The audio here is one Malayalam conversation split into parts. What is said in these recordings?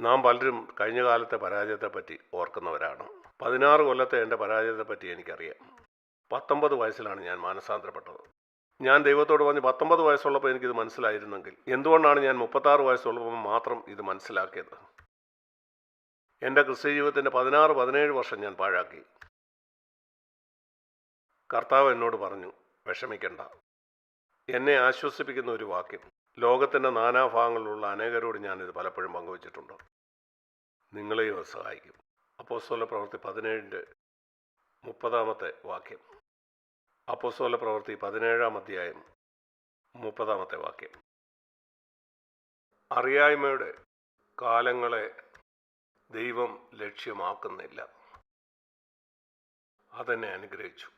നാം പലരും കഴിഞ്ഞ കാലത്തെ പരാജയത്തെപ്പറ്റി ഓർക്കുന്നവരാണ്. പതിനാറ് കൊല്ലത്തെ എന്റെ പരാജയത്തെപ്പറ്റി എനിക്കറിയാം. പത്തൊമ്പത് വയസ്സിലാണ് ഞാൻ മാനസാന്തരപ്പെട്ടത്. ഞാൻ ദൈവത്തോട് പറഞ്ഞ് പത്തൊമ്പത് വയസ്സുള്ളപ്പോൾ എനിക്കിത് മനസ്സിലായിരുന്നെങ്കിൽ എന്തുകൊണ്ടാണ് ഞാൻ മുപ്പത്താറ് വയസ്സുള്ളപ്പോൾ മാത്രം ഇത് മനസ്സിലാക്കിയത്? എന്റെ ക്രിസ്ത്യ ജീവിതത്തിന്റെ പതിനാറ് പതിനേഴ് വർഷം ഞാൻ പാഴാക്കി. കർത്താവ് എന്നോട് പറഞ്ഞു വിഷമിക്കണ്ട. എന്നെ ആശ്വസിപ്പിക്കുന്ന ഒരു വാക്യം. ലോകത്തിന്റെ നാനാഭാഗങ്ങളിലുള്ള അനേകരോട് ഞാനിത് പലപ്പോഴും പങ്കുവച്ചിട്ടുണ്ട്. നിങ്ങളെയും അത് സഹായിക്കും. അപ്പോസ്തോല പ്രവൃത്തി പതിനേഴിന്റെ മുപ്പതാമത്തെ വാക്യം. അപ്പോസ്തോല പ്രവൃത്തി പതിനേഴാം അധ്യായം മുപ്പതാമത്തെ വാക്യം. അറിയായ്മയുടെ കാലങ്ങളെ ദൈവം ലക്ഷ്യമാക്കുന്നില്ല. അതെന്നെ അനുഗ്രഹിച്ചു.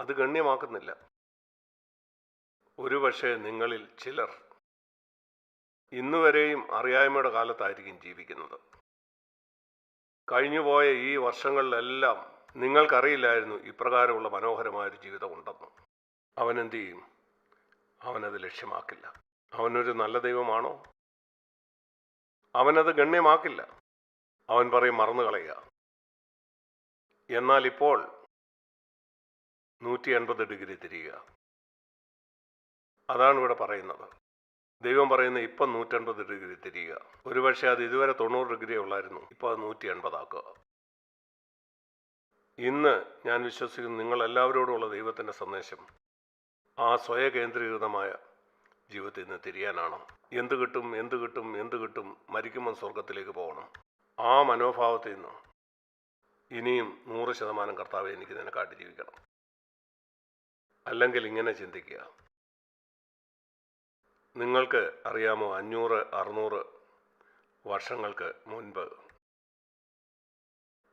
അത് ഗണ്യമാക്കുന്നില്ല. ഒരുപക്ഷെ നിങ്ങളിൽ ചിലർ ഇന്നുവരെയും അറിയായ്മയുടെ കാലത്തായിരിക്കും ജീവിക്കുന്നത്. കഴിഞ്ഞുപോയ ഈ വർഷങ്ങളിലെല്ലാം നിങ്ങൾക്കറിയില്ലായിരുന്നു ഇപ്രകാരമുള്ള മനോഹരമായൊരു ജീവിതം ഉണ്ടെന്ന്. അവനെന്ത് ചെയ്യും അവനത് ലക്ഷ്യമാക്കില്ല. അവനൊരു നല്ല ദൈവമാണോ? അവനത് ഗണ്യമാക്കില്ല. അവൻ പറയും മറന്നു കളയുക. എന്നാൽ ഇപ്പോൾ നൂറ്റി എൺപത് ഡിഗ്രി തിരിയുക. അതാണ് ഇവിടെ പറയുന്നത്. ദൈവം പറയുന്നത് ഇപ്പം നൂറ്റൻപത് ഡിഗ്രി തിരിയുക. ഒരുപക്ഷെ അത് ഇതുവരെ തൊണ്ണൂറ് ഡിഗ്രി ഉള്ളായിരുന്നു. ഇപ്പോൾ അത് നൂറ്റി എൺപതാക്കുക ഇന്ന് ഞാൻ വിശ്വസിക്കുന്നു നിങ്ങൾ എല്ലാവരോടുമുള്ള ദൈവത്തിന്റെ സന്ദേശം ആ സ്വയകേന്ദ്രീകൃതമായ ജീവിതത്തിൽ നിന്ന് തിരിയാനാണ്. എന്ത് കിട്ടും എന്ത് കിട്ടും എന്ത് കിട്ടും മരിക്കുമ്പോൾ സ്വർഗത്തിലേക്ക് പോകണം. ആ മനോഭാവത്തിൽ നിന്ന് ഇനിയും നൂറ് ശതമാനം കർത്താവ് എനിക്ക് നിനക്കാട്ടി ജീവിക്കണം. അല്ലെങ്കിൽ ഇങ്ങനെ ചിന്തിക്കുക. നിങ്ങൾക്ക് അറിയാമോ അഞ്ഞൂറ് അറുന്നൂറ് വർഷങ്ങൾക്ക് മുൻപ്?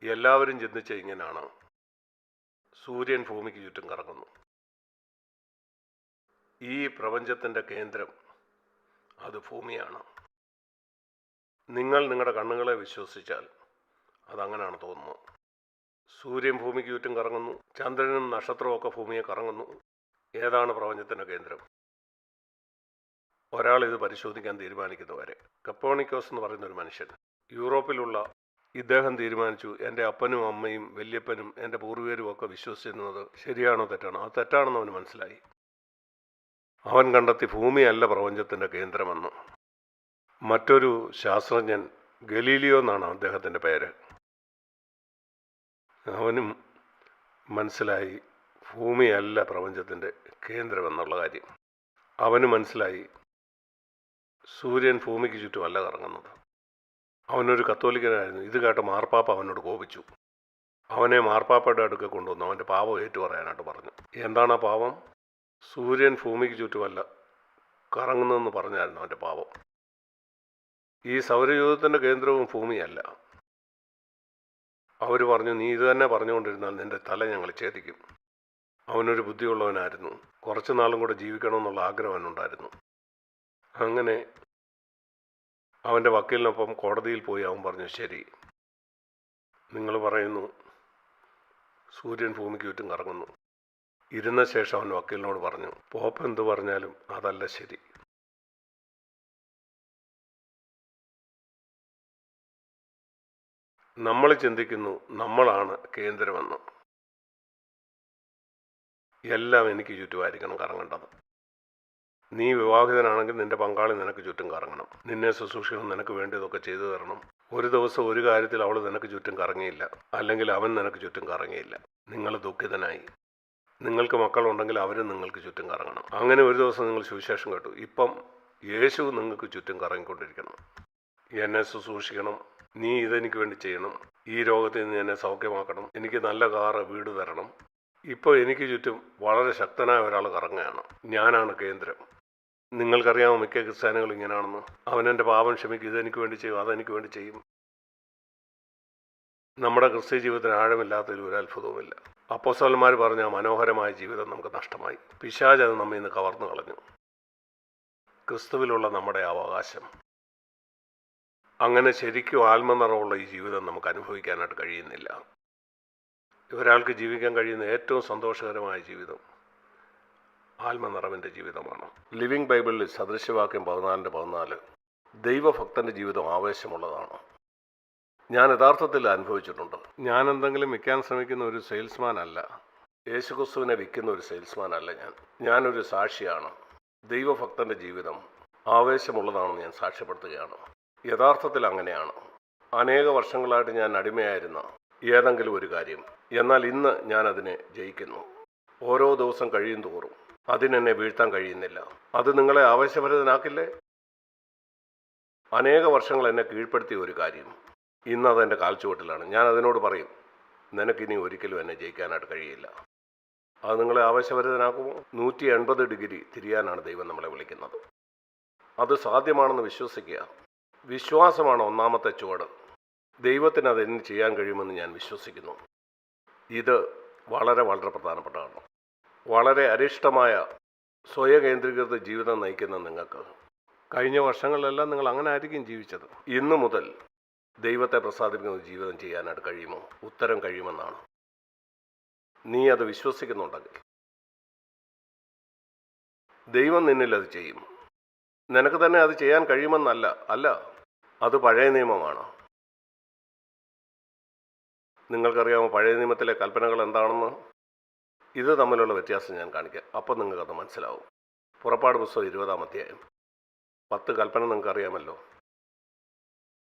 എല്ലാവരും ചിന്തിച്ച ഇങ്ങനെയാണ് സൂര്യൻ ഭൂമിക്ക് ചുറ്റും കറങ്ങുന്നു. ഈ പ്രപഞ്ചത്തിന്റെ കേന്ദ്രം അത് ഭൂമിയാണ്. നിങ്ങൾ നിങ്ങളുടെ കണ്ണുകളെ വിശ്വസിച്ചാൽ അതങ്ങനെയാണ് തോന്നുന്നത്. സൂര്യൻ ഭൂമിക്ക് ചുറ്റും കറങ്ങുന്നു. ചന്ദ്രനും നക്ഷത്രവും ഒക്കെ ഭൂമിയെ കറങ്ങുന്നു. ഏതാണ് പ്രപഞ്ചത്തിന്റെ കേന്ദ്രം? ഒരാൾ ഇത് പരിശോധിക്കാൻ തീരുമാനിക്കുന്നവരെ കപ്പോണിക്കോസ് എന്ന് പറയുന്ന ഒരു മനുഷ്യൻ. യൂറോപ്പിലുള്ള ഇദ്ദേഹം തീരുമാനിച്ചു എന്റെ അപ്പനും അമ്മയും വല്യപ്പനും എന്റെ പൂർവികരും ഒക്കെ വിശ്വസിച്ചിരുന്നത് ശരിയാണോ തെറ്റാണോ? അത് തെറ്റാണെന്ന് അവന് മനസ്സിലായി. അവൻ കണ്ടെത്തി ഭൂമിയല്ല പ്രപഞ്ചത്തിന്റെ കേന്ദ്രമെന്ന്. മറ്റൊരു ശാസ്ത്രജ്ഞൻ ഗലീലിയോ എന്നാണ് അദ്ദേഹത്തിന്റെ പേര്. അവനും മനസ്സിലായി ഭൂമിയല്ല പ്രപഞ്ചത്തിന്റെ കേന്ദ്രമെന്നുള്ള കാര്യം. അവന് മനസ്സിലായി സൂര്യൻ ഭൂമിക്ക് ചുറ്റുമല്ല കറങ്ങുന്നത്. അവനൊരു കത്തോലിക്കനായിരുന്നു. ഇത് കേട്ട മാർപ്പാപ്പ അവനോട് കോപിച്ചു. അവനെ മാർപ്പാപ്പയുടെ അടുക്ക കൊണ്ടുവന്നു. അവന്റെ പാപം ഏറ്റു പറയാനായിട്ട് പറഞ്ഞു. എന്താണ് ആ പാവം? സൂര്യൻ ഭൂമിക്ക് ചുറ്റുമല്ല കറങ്ങുന്നതെന്ന് പറഞ്ഞായിരുന്നു അവന്റെ പാപം ഈ സൗരയൂഥത്തിന്റെ കേന്ദ്രവും ഭൂമിയല്ല. അവർ പറഞ്ഞു നീ ഇത് തന്നെ പറഞ്ഞുകൊണ്ടിരുന്നാൽ നിന്റെ തല ഞങ്ങൾ ഛേദിക്കും. അവനൊരു ബുദ്ധിയുള്ളവനായിരുന്നു. കുറച്ച് നാളും കൂടെ ജീവിക്കണമെന്നുള്ള ആഗ്രഹം അവനുണ്ടായിരുന്നു. അങ്ങനെ അവന്റെ വക്കീലിനൊപ്പം കോടതിയിൽ പോയി അവൻ പറഞ്ഞു ശരി. നിങ്ങൾ പറയുന്നു സൂര്യൻ ഭൂമിക്ക് ചുറ്റും കറങ്ങുന്നു. ഇരുന്ന ശേഷം അവൻ വക്കീലിനോട് പറഞ്ഞു പോപ്പ് എന്ത് പറഞ്ഞാലും അതല്ല ശരി. നമ്മൾ ചിന്തിക്കുന്നു നമ്മളാണ് കേന്ദ്രമെന്ന്. എല്ലാം എനിക്ക് ചുറ്റുമായിരിക്കണം കറങ്ങേണ്ടത്. നീ വിവാഹിതനാണെങ്കിൽ നിന്റെ പങ്കാളി നിനക്ക് ചുറ്റും കറങ്ങണം. നിന്നെ ശുശ്രൂഷിക്കണം നിനക്ക് വേണ്ടിയതൊക്കെ ചെയ്തു തരണം. ഒരു ദിവസം ഒരു കാര്യത്തിൽ അവൾ നിനക്ക് ചുറ്റും കറങ്ങിയില്ല. അല്ലെങ്കിൽ അവൻ നിനക്ക് ചുറ്റും കറങ്ങിയില്ല. നിങ്ങൾ ദുഃഖിതനായി. നിങ്ങൾക്ക് മക്കളുണ്ടെങ്കിൽ അവരും നിങ്ങൾക്ക് ചുറ്റും കറങ്ങണം. അങ്ങനെ ഒരു ദിവസം നിങ്ങൾ സുവിശേഷം കേട്ടു. ഇപ്പം യേശു നിങ്ങൾക്ക് ചുറ്റും കറങ്ങിക്കൊണ്ടിരിക്കണം എന്നെ ശുശ്രൂഷിക്കണം. നീ ഇതെനിക്ക് വേണ്ടി ചെയ്യണം. ഈ രോഗത്തിൽ നിന്ന് എന്നെ സൗഖ്യമാക്കണം. എനിക്ക് നല്ല കാറ് വീട് തരണം. ഇപ്പോൾ എനിക്ക് ചുറ്റും വളരെ ശക്തനായ ഒരാൾ കറങ്ങുകയാണ്. ഞാനാണ് കേന്ദ്രം. നിങ്ങൾക്കറിയാമോ മിക്ക ക്രിസ്ത്യാനികൾ ഇങ്ങനെയാണെന്ന് അവനെന്റെ പാപം ക്ഷമിക്കും ഇതെനിക്ക് വേണ്ടി ചെയ്യും അതെനിക്ക് വേണ്ടി ചെയ്യും. നമ്മുടെ ക്രിസ്ത്യ ജീവിതത്തിന് ആഴമില്ലാത്തതിൽ ഒരു അത്ഭുതവുമില്ല. അപ്പോസ്തലന്മാർ പറഞ്ഞ മനോഹരമായ ജീവിതം നമുക്ക് നഷ്ടമായി. പിശാജ് അത് നമ്മെ ഇന്ന് കവർന്നു കളഞ്ഞു. ക്രിസ്തുവിലുള്ള നമ്മുടെ അവകാശം. അങ്ങനെ ശരിക്കും ആത്മനിറവുള്ള ഈ ജീവിതം നമുക്ക് അനുഭവിക്കാനായിട്ട് കഴിയുന്നില്ല. ഒരാൾക്ക് ജീവിക്കാൻ കഴിയുന്ന ഏറ്റവും സന്തോഷകരമായ ജീവിതം ആത്മനിറവിന്റെ ജീവിതമാണ്. ലിവിംഗ് ബൈബിളിൽ സദൃശ്യവാക്യം പതിനാലിന്റെ പതിനാല്. ദൈവഭക്തന്റെ ജീവിതം ആവേശമുള്ളതാണ്. ഞാൻ യഥാർത്ഥത്തിൽ അനുഭവിച്ചിട്ടുണ്ട്. ഞാൻ എന്തെങ്കിലും വിൽക്കാൻ ശ്രമിക്കുന്ന ഒരു സെയിൽസ്മാൻ അല്ല. യേശുക്രിസ്തുവിനെ വിൽക്കുന്ന ഒരു സെയിൽസ്മാൻ അല്ല ഞാൻ. ഞാനൊരു സാക്ഷിയാണ്. ദൈവഭക്തന്റെ ജീവിതം ആവേശമുള്ളതാണെന്ന് ഞാൻ സാക്ഷ്യപ്പെടുത്തുകയാണ്. യഥാർത്ഥത്തിൽ അങ്ങനെയാണ്. അനേക വർഷങ്ങളായിട്ട് ഞാൻ അടിമയായിരുന്ന ഏതെങ്കിലും ഒരു കാര്യം. എന്നാൽ ഇന്ന് ഞാൻ അതിനെ ജയിക്കുന്നു. ഓരോ ദിവസം കഴിയും തോറും. അതിനെന്നെ വീഴ്ത്താൻ കഴിയുന്നില്ല. അത് നിങ്ങളെ ആവേശഭരിതനാക്കില്ലേ? അനേക വർഷങ്ങൾ എന്നെ കീഴ്പ്പെടുത്തിയ ഒരു കാര്യം. ഇന്ന് അതെന്റെ കാൽച്ചുവട്ടിലാണ്. ഞാൻ അതിനോട് പറയും നിനക്കിനി ഒരിക്കലും എന്നെ ജയിക്കാനായിട്ട് കഴിയില്ല. അത് നിങ്ങളെ ആവേശഭരിതനാക്കുമോ? നൂറ്റി എൺപത് ഡിഗ്രി തിരിയാനാണ് ദൈവം നമ്മളെ വിളിക്കുന്നത്. അത് സാധ്യമാണെന്ന് വിശ്വസിക്കുക. വിശ്വാസമാണ് ഒന്നാമത്തെ ചുവട്. ദൈവത്തിന് അതെന്ന് ചെയ്യാൻ കഴിയുമെന്ന് ഞാൻ വിശ്വസിക്കുന്നു. ഇത് വളരെ വളരെ പ്രധാനപ്പെട്ടതാണ്. വളരെ അരിഷ്ടമായ സ്വയകേന്ദ്രീകൃത ജീവിതം നയിക്കുന്ന നിങ്ങൾക്ക്. കഴിഞ്ഞ വർഷങ്ങളിലെല്ലാം നിങ്ങൾ അങ്ങനെ ആയിരിക്കും ജീവിച്ചത്. ഇന്നു മുതൽ ദൈവത്തെ പ്രസാദിപ്പിക്കുന്ന ജീവിതം ചെയ്യാനായിട്ട് കഴിയുമോ? ഉത്തരം കഴിയുമെന്നാണ്. നീ അത് വിശ്വസിക്കുന്നുണ്ടെങ്കിൽ. ദൈവം നിന്നിൽ അത് ചെയ്യും. നിനക്ക് തന്നെ അത് ചെയ്യാൻ കഴിയുമെന്നല്ല അല്ല അത് പഴയ നിയമമാണ്. നിങ്ങൾക്കറിയാമോ പഴയ നിയമത്തിലെ കൽപ്പനകൾ എന്താണെന്ന്? ഇത് തമ്മിലുള്ള വ്യത്യാസം ഞാൻ കാണിക്കാം. അപ്പം അത് മനസ്സിലാവും. പുറപ്പാട് പുസ്തകം ഇരുപതാം അധ്യായം. പത്ത് കൽപ്പന നിങ്ങൾക്ക് അറിയാമല്ലോ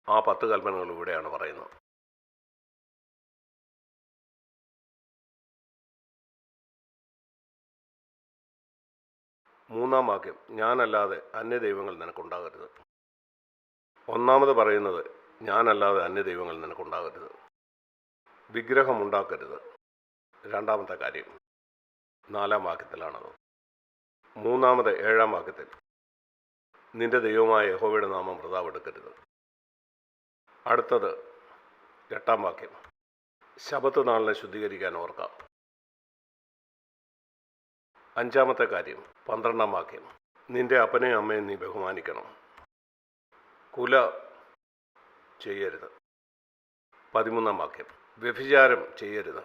ആ പത്ത് കൽപ്പനകൾ ഇവിടെയാണ് പറയുന്നത്. മൂന്നാം വാക്യം. ഞാനല്ലാതെ അന്യദൈവങ്ങൾ നിനക്കുണ്ടാകരുത്. ഒന്നാമത് പറയുന്നത് ഞാനല്ലാതെ അന്യദൈവങ്ങൾ നിനക്കുണ്ടാകരുത്. വിഗ്രഹമുണ്ടാക്കരുത് രണ്ടാമത്തെ കാര്യം. നാലാം വാക്യത്തിലാണത്. മൂന്നാമത് ഏഴാം വാക്യത്തിൽ നിന്റെ ദൈവമായ യഹോവയുടെ നാമം വൃതാവെടുക്കരുത്. അടുത്തത് എട്ടാം വാക്യം ശബത്ത് നാളിനെ ശുദ്ധീകരിക്കാൻ ഓർക്കാം. അഞ്ചാമത്തെ കാര്യം പന്ത്രണ്ടാം വാക്യം നിന്റെ അപ്പനെയും അമ്മയും നീ ബഹുമാനിക്കണം. കുല ചെയ്യരുത്. പതിമൂന്നാം വാക്യം വ്യഭിചാരം ചെയ്യരുത്.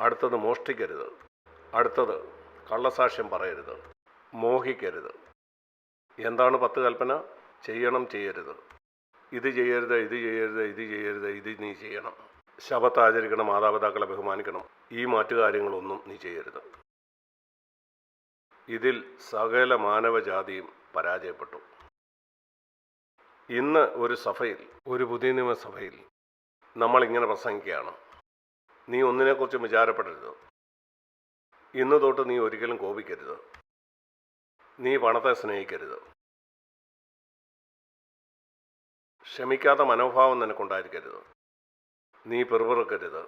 അടുത്തത് മോഷ്ടിക്കരുത്. അടുത്തത് കള്ളസാക്ഷ്യം പറയരുത്. മോഹിക്കരുത്. എന്താണ് പത്ത് കൽപ്പന? ചെയ്യണം ചെയ്യരുത്. ഇത് ചെയ്യരുത് ഇത് ചെയ്യരുത് ഇത് ചെയ്യരുത് ഇത് നീ ചെയ്യണം. ശബത്ത് ആചരിക്കണം മാതാപിതാക്കളെ ബഹുമാനിക്കണം. ഈ മറ്റു കാര്യങ്ങളൊന്നും നീ ചെയ്യരുത്. ഇതിൽ സകല മാനവജാതിയും പരാജയപ്പെട്ടു. ഇന്ന് ഒരു സഭയിൽ ഒരു പുതിയ നിയമസഭയിൽ നമ്മൾ ഇങ്ങനെ പ്രസംഗിക്കുകയാണ്. നീ ഒന്നിനെക്കുറിച്ചും വിചാരപ്പെടരുത്. ഇന്ന് തൊട്ട് നീ ഒരിക്കലും കോപിക്കരുത്. നീ പണത്തെ സ്നേഹിക്കരുത്. ക്ഷമിക്കാത്ത മനോഭാവം നിനക്കുണ്ടായിരിക്കരുത്. നീ പെറുപിറുക്കരുത്.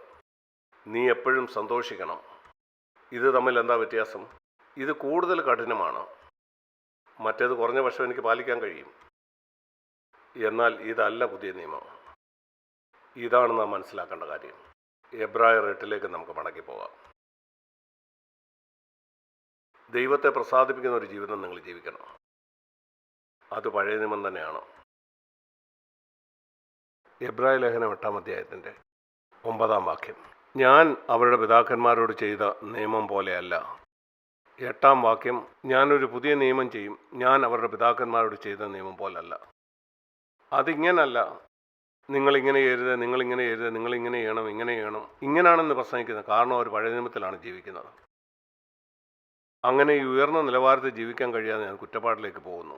നീ എപ്പോഴും സന്തോഷിക്കണം. ഇത് തമ്മിൽ എന്താ വ്യത്യാസം? ഇത് കൂടുതൽ കഠിനമാണ്. മറ്റേത് കുറഞ്ഞ പക്ഷം എനിക്ക് പാലിക്കാൻ കഴിയും. എന്നാൽ ഇതല്ല പുതിയ നിയമം. ഇതാണ് നാം മനസ്സിലാക്കേണ്ട കാര്യം. എബ്രായർ എട്ടിലേക്ക് നമുക്ക് മടക്കി പോകാം ദൈവത്തെ പ്രസാദിപ്പിക്കുന്ന ഒരു ജീവിതം നിങ്ങൾ ജീവിക്കണം. അത് പഴയ നിയമം തന്നെയാണോ. എബ്രായ ലേഖനം എട്ടാം അധ്യായത്തിന്റെ ഒമ്പതാം വാക്യം. ഞാൻ അവരുടെ പിതാക്കന്മാരോട് ചെയ്ത നിയമം പോലെയല്ല. എട്ടാം വാക്യം ഞാനൊരു പുതിയ നിയമം ചെയ്യും. ഞാൻ അവരുടെ പിതാക്കന്മാരോട് ചെയ്ത നിയമം പോലല്ല. അതിങ്ങനല്ല. നിങ്ങളിങ്ങനെ ചെയ്യരുത് നിങ്ങളിങ്ങനെ ചെയ്യരുത് നിങ്ങളിങ്ങനെ ചെയ്യണം ഇങ്ങനെ ചെയ്യണം ഇങ്ങനെയാണെന്ന് പ്രസംഗിക്കുന്നത് കാരണം അവർ പഴയ നിയമത്തിലാണ് ജീവിക്കുന്നത്. അങ്ങനെ ഈ ഉയർന്ന നിലവാരത്തിൽ ജീവിക്കാൻ കഴിയാതെ ഞാൻ കുറ്റപ്പാടിലേക്ക് പോകുന്നു.